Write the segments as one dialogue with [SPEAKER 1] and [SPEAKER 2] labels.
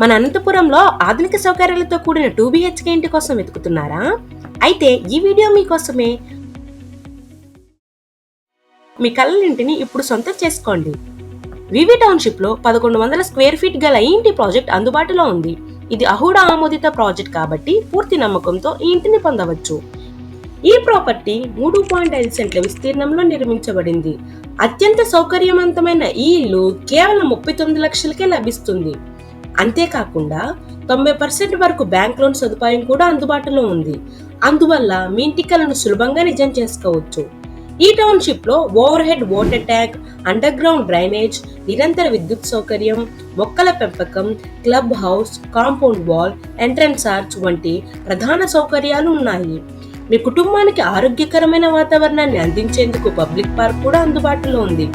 [SPEAKER 1] మన అనంతపురంలో ఆధునిక సౌకర్యాలతో కూడిన టూ బిహెచ్కే ఇంటి కోసం వెతుకుతున్నారా? అయితే ఈ వీడియో మీకోసమే మీ కళ్ళింటిని ఇప్పుడు సొంతం చేసుకోండి. వివి టౌన్షిప్లో పదకొండు వందల స్క్వేర్ ఫీట్ గల ఈ ఇంటి ప్రాజెక్ట్ అందుబాటులో ఉంది. ఇది అహూడా ఆమోదిత ప్రాజెక్ట్ కాబట్టి పూర్తి నమ్మకంతో ఈ ఇంటిని పొందవచ్చు. ఈ ప్రాపర్టీ మూడు పాయింట్ ఐదు సెంట్ల విస్తీర్ణంలో నిర్మించబడింది. అత్యంత సౌకర్యవంతమైన ఈ ఇల్లు కేవలం ముప్పై తొమ్మిది లక్షలకే లభిస్తుంది. అంతేకాకుండా తొంభై పర్సెంట్ వరకు బ్యాంక్ లోన్ సదుపాయం కూడా అందుబాటులో ఉంది. అందువల్ల మీ ఇంటి కలను సులభంగా నిజం చేసుకోవచ్చు. ఈ టౌన్షిప్లో overhead water tank underground drainage నిరంతర విద్యుత్ సౌకర్యం మొక్కల పెంపకం club house compound wall entrance arch వంటి ప్రధాన సౌకర్యాలు ఉన్నాయి. మీ కుటుంబానికి ఆరోగ్యకరమైన వాతావరణాన్ని అందించేందుకు పబ్లిక్ పార్క్ కూడా అందుబాటులో ఉంది.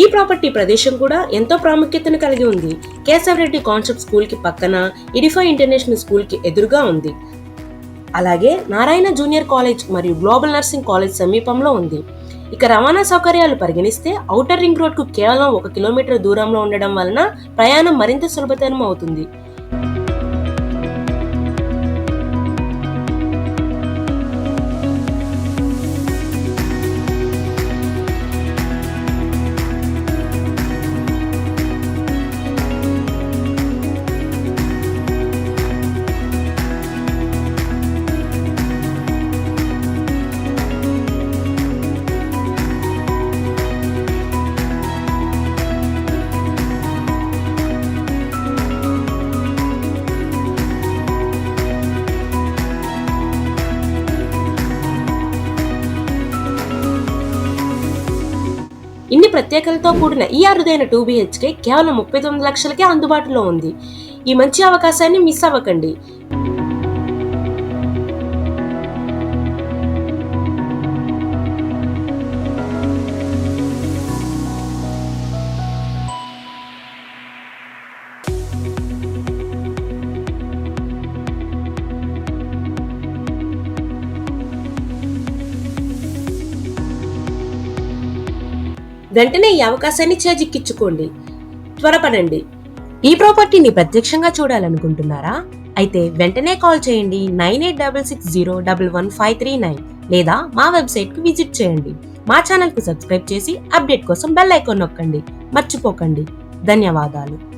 [SPEAKER 1] ఈ ప్రాపర్టీ ప్రదేశం కూడా ఎంతో ప్రాముఖ్యతను కలిగి ఉంది. కేశవరెడ్డి కాన్సెప్ట్ స్కూల్కి పక్కన ఇడిఫై ఇంటర్నేషనల్ స్కూల్కి ఎదురుగా ఉంది. అలాగే నారాయణ జూనియర్ కాలేజ్ మరియు గ్లోబల్ నర్సింగ్ కాలేజ్ సమీపంలో ఉంది. ఇక రవాణా సౌకర్యాలు పరిగణిస్తే ఔటర్ రింగ్ రోడ్కు కేవలం ఒక కిలోమీటర్ దూరంలో ఉండడం వలన ప్రయాణం మరింత సులభతరం అవుతుంది. ఇన్ని ప్రత్యేకతలతో కూడిన ఈ అరుదైన టూ బిహెచ్కే కేవలం ముప్పై తొమ్మిది లక్షలకే అందుబాటులో ఉంది. ఈ మంచి అవకాశాన్ని మిస్ అవ్వకండి. వెంటనే ఈ అవకాశాన్ని చేజిక్కించుకోండి. త్వరపడండి. ఈ ప్రాపర్టీని ప్రత్యక్షంగా చూడాలనుకుంటున్నారా? అయితే వెంటనే కాల్ చేయండి nine eight double six zero double one five three nine లేదా మా వెబ్సైట్కి విజిట్ చేయండి. మా ఛానల్కు సబ్స్క్రైబ్ చేసి అప్డేట్ కోసం బెల్ ఐకాన్ నొక్కండి. మర్చిపోకండి. ధన్యవాదాలు.